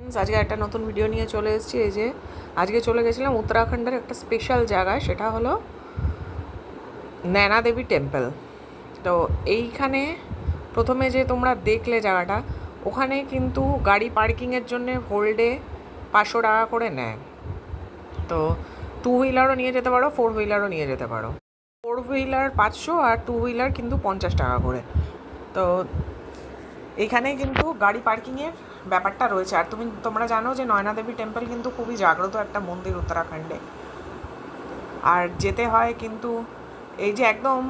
আজকে একটা নতুন ভিডিও নিয়ে চলে এসেছি। এই যে, আজকে চলে গেছিলাম উত্তরাখণ্ডের একটা স্পেশাল জায়গায়, সেটা হলো নয়না দেবী টেম্পল তো এইখানে প্রথমে যে তোমরা দেখলে জায়গাটা, ওখানে কিন্তু গাড়ি পার্কিংয়ের জন্য হোল্ডে পাঁচশো টাকা করে নেয়। তো টু হুইলারও নিয়ে যেতে পারো ফোর হুইলারও নিয়ে যেতে পারো। ফোর হুইলার পাঁচশো আর টু হুইলার কিন্তু পঞ্চাশ টাকা করে। তো এখানে কিন্তু গাড়ি পার্কিংয়ের ব্যাপারটা রয়েছে। আর তুমি, তোমরা জানো যে নয়না দেবী টেম্পল কিন্তু খুবই জাগ্রত একটা মন্দির উত্তরাখণ্ডে। আর যেতে হয় কিন্তু এই যে একদম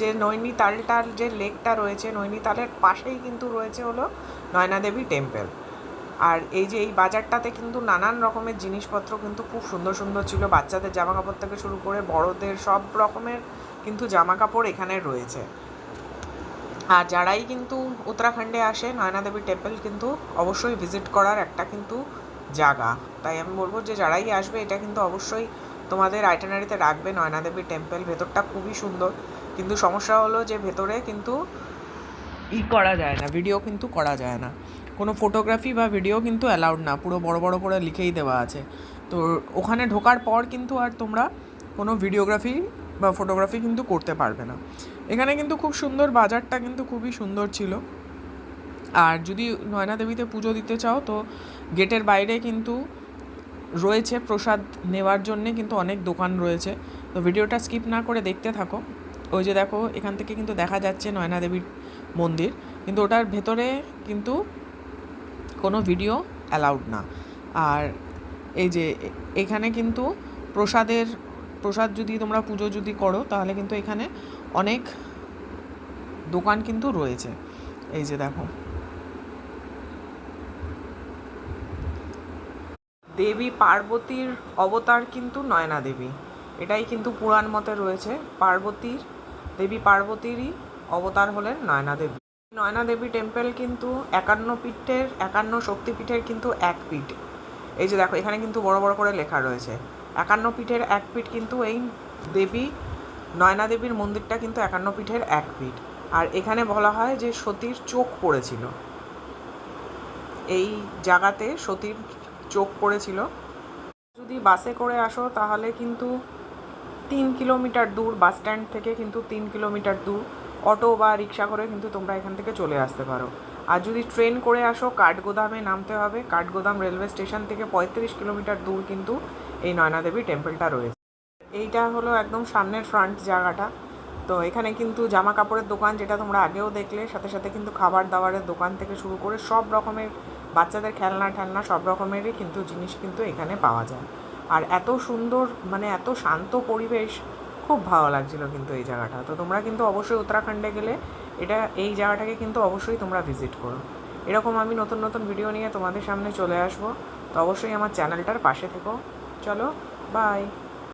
যে নৈনিতালটার যে লেকটা রয়েছে, নৈনিতালের পাশেই কিন্তু রয়েছে হলো নয়না দেবী টেম্পল। আর এই যে এই বাজারটাতে কিন্তু নানান রকমের জিনিসপত্র কিন্তু খুব সুন্দর সুন্দর ছিল। বাচ্চাদের জামা কাপড় থেকে শুরু করে বড়দের সব রকমের কিন্তু জামা কাপড় এখানে রয়েছে। আর যারাই কিন্তু উত্তরাখণ্ডে আসে নয়না দেবী টেম্পল কিন্তু অবশ্যই ভিজিট করার একটা কিন্তু জায়গা। তাই আমি বলব যে যারাই আসবে, এটা কিন্তু অবশ্যই তোমাদের আইটেনারিতে রাখবে নয়না দেবী টেম্পল ভেতরটা খুবই সুন্দর। কিন্তু সমস্যা হলো যে ভেতরে কিন্তু ই করা যায় না ভিডিও কিন্তু করা যায় না। কোনো ফটোগ্রাফি বা ভিডিও কিন্তু অ্যালাউড না, পুরো বড় বড় করে লিখেই দেওয়া আছে। তো ওখানে ঢোকার পর কিন্তু আর তোমরা কোনো ভিডিওগ্রাফি বা ফটোগ্রাফি কিন্তু করতে পারবে না। এখানে কিন্তু খুব সুন্দর বাজারটা কিন্তু খুবই সুন্দর ছিল। আর যদি নয়না দেবীতে পুজো দিতে চাও তো গেটের বাইরে কিন্তু রয়েছে প্রসাদ নেওয়ার জন্যে কিন্তু অনেক দোকান রয়েছে। তো ভিডিওটা স্কিপ না করে দেখতে থাকো। ওই যে দেখো, এখান থেকে কিন্তু দেখা যাচ্ছে নয়না দেবীর মন্দির। কিন্তু ওটার ভেতরে কিন্তু কোনো ভিডিও অ্যালাউড না। আর এই যে এখানে কিন্তু প্রসাদের প্রসাদ যদি তোমরা পুজো যদি করো, তাহলে কিন্তু এখানে অনেক দোকান কিন্তু রয়েছে। এই যে দেখো। দেবী পার্বতীর অবতার কিন্তু নয়না দেবী। এটাই কিন্তু পুরাণ মতে রয়েছে। পার্বতীর, দেবী পার্বতীরই অবতার হলেন নয়না দেবী। নয়না দেবী টেম্পল কিন্তু একান্ন পীঠের, একান্ন শক্তিপীঠের কিন্তু এক পীঠ। এই যে দেখো, এখানে কিন্তু বড় বড় করে লেখা রয়েছে। একান্ন পীঠের এক পীঠ কিন্তু এই দেবী, নয়না দেবীর মন্দিরটা কিন্তু একান্ন পীঠের এক পীঠ। আর এখানে বলা হয় যে সতীর চোখ পড়েছিল। এই জায়গাতে সতীর চোখ পড়েছিল। যদি বাসে করে আসো তাহলে কিন্তু তিন কিলোমিটার দূর, বাস স্ট্যান্ড থেকে কিন্তু তিন কিলোমিটার দূর, অটো বা রিক্সা করে কিন্তু তোমরা এখান থেকে চলে আসতে পারো। আর যদি ট্রেন করে আসো, কাঠগোদামে নামতে হবে। কাঠগোদাম রেলওয়ে স্টেশন থেকে পঁয়ত্রিশ কিলোমিটার দূর কিন্তু এই নয়নাদেবী টেম্পলটা রয়েছে। এইটা হলো একদম সামনের ফ্রন্ট জায়গাটা। তো এখানে কিন্তু জামা কাপড়ের দোকান যেটা তোমরা আগেও দেখলে, সাথে সাথে কিন্তু খাবার দাবারের দোকান থেকে শুরু করে সব রকমের বাচ্চাদের খেলনা ঠেলনা, সব রকমেরই কিন্তু জিনিস কিন্তু এখানে পাওয়া যায়। আর এত সুন্দর মানে এত শান্ত পরিবেশ খুব ভালো লাগছিল কিন্তু এই জায়গাটা। তো তোমরা কিন্তু অবশ্যই উত্তরাখণ্ডে গেলে এটা, এই জায়গাটাকে কিন্তু অবশ্যই তোমরা ভিজিট করো। এরকম আমি নতুন নতুন ভিডিও নিয়ে তোমাদের সামনে চলে আসব। তো অবশ্যই আমার চ্যানেলটার পাশে থেকো। চলো বাই